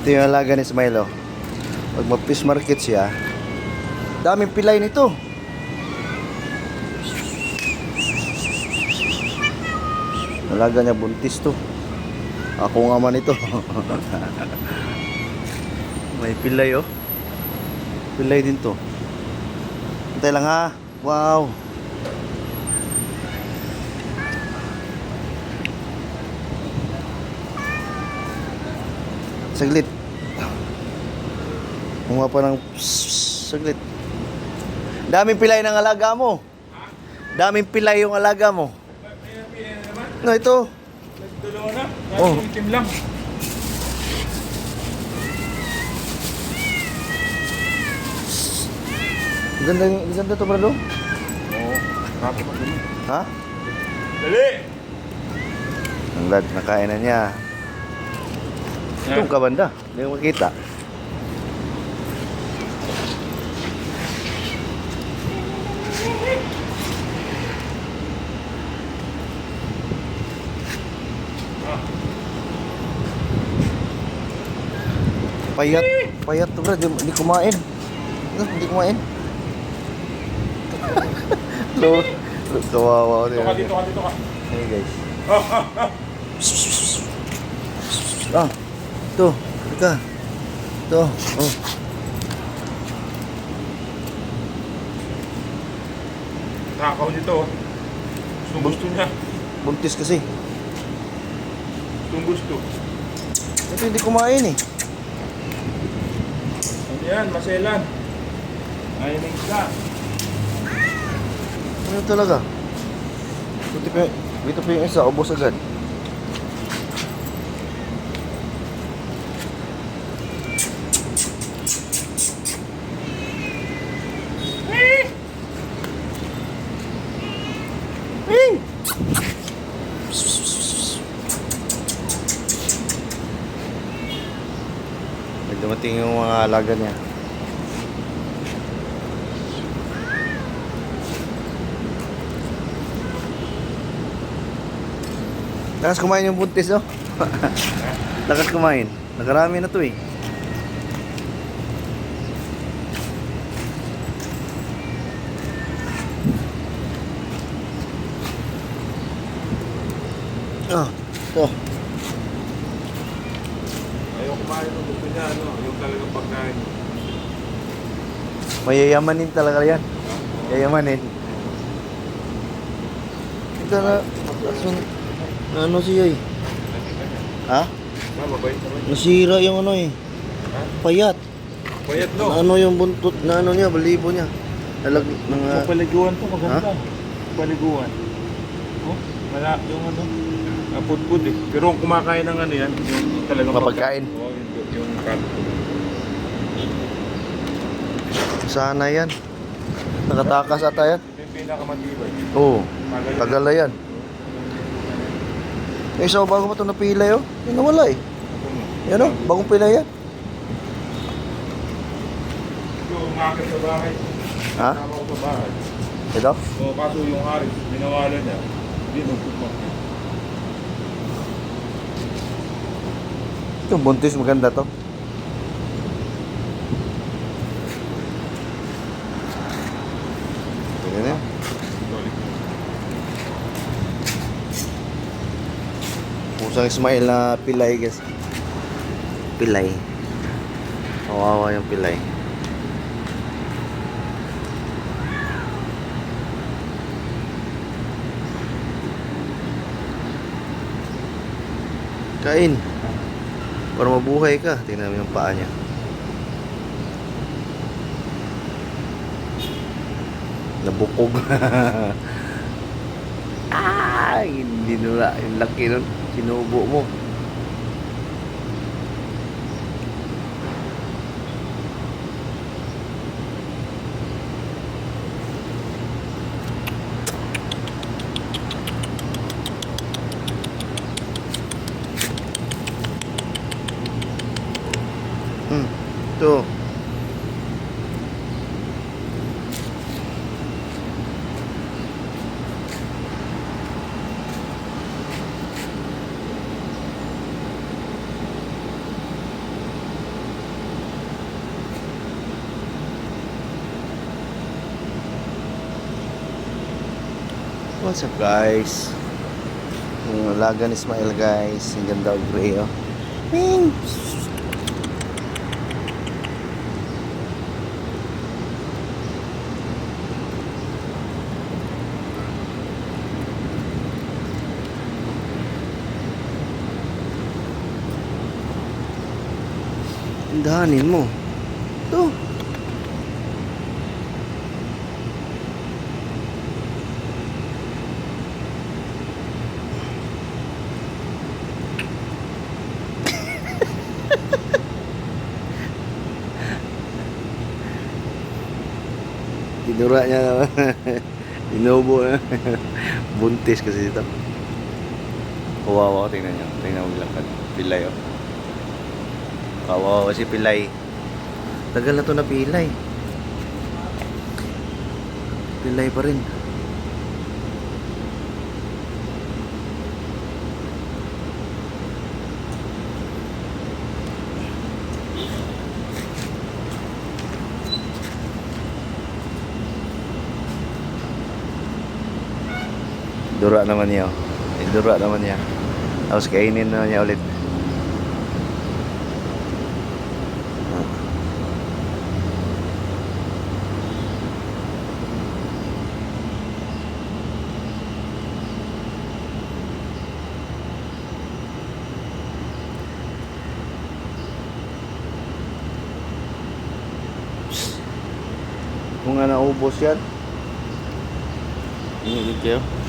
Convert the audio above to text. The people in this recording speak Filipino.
Ito yung alaga ni Smile, oh. Pag mag-fish market siya, daming pilay nito. Alaga niya buntis to. Ako nga man ito. May pilay, oh. Pilay din to. Hintay lang ha. Wow. Saglit. Kumuha pa ng saglit. Daming pilay ng alaga mo. Daming pilay yung alaga mo. No, ito. Dalawa na. Oh. Itim lang. Ganda, ganda to, brado. Oo. Dun. Ha? Dali! Ang lad, nakain na niya. Itong kabanda. Hindi ko makita. Payat. Payat to, bro. Di, di kumain. Ano, Hindi kumain. Lo, lo, kawawa Dito ka, dito ka, dito ka. Hey guys. Ah, ito. Teka. Ito. Oh. Takaw nito. oh. Gustong gusto niya. Buntis kasi. Gustong gusto. Ito hindi kumain eh. Ano yan? Maselan. Ayaw ng isda. Ano talaga? Ito pa, dito pa yung isa. Ubos agad. Dumating yung mga alaga niya. Lakas kumain yung buntis, oh. Lakas kumain. Nakarami na to eh. Ah, to. Kumain ng. Ano? Yung talagang pagkain. Mayayamanin talaga yan. Yayamanin. Ito na, asun, ano siya eh. Ha? Ah. Nasira yung ano eh. Ha? Payat. Payat no. Ano yung buntot na ano niya, balibo niya. Nalag, mga, Paliguan to, maganda. Paliguan. Oh, wala yung ano. Uh, pudpud eh. Pero kung kumakain ng ano yan, yung talagang Mapagkain. Oo, yung, yung cat food. sana yan. Nakatakas ata yan. Yung pinakamatibay. Oo, Tagal. na yan. Yung isa bago mo ito napila yun. Yung nawala eh. Yan o, bagong pila yan. Yung umakit sa bahay. Ha? Sa bahay. Ito? So, kaso yung Aris, binawala niya. Hindi nagpupok. Ito, buntis maganda to. Tingnan niyo. Pusang Ismail na pilay guys. Pilay. Kawawa yung pilay. Kain. Para mabuhay ka. Tingnan mo yung paa niya. Nabukog. ah, hindi nula. Yung laki nun. Sinubo mo. Hmm. Ito. What's up guys? Yung alaga ni Ismael guys. Ang ganda o gray oh. Ming! Dahanin mo. Ito. Tinura niya naman. Inubo na. Buntis kasi ito. Kawawa ko, tingnan niyo. Tingnan mo lang Pilay, oh. Kawawa si Pilay. Tagal na to na pilay. Pilay pa rin. Dura naman niya. oh. Dura naman niya. Tapos kainin na niya ulit. Kung nga naubos yan, inigit kayo.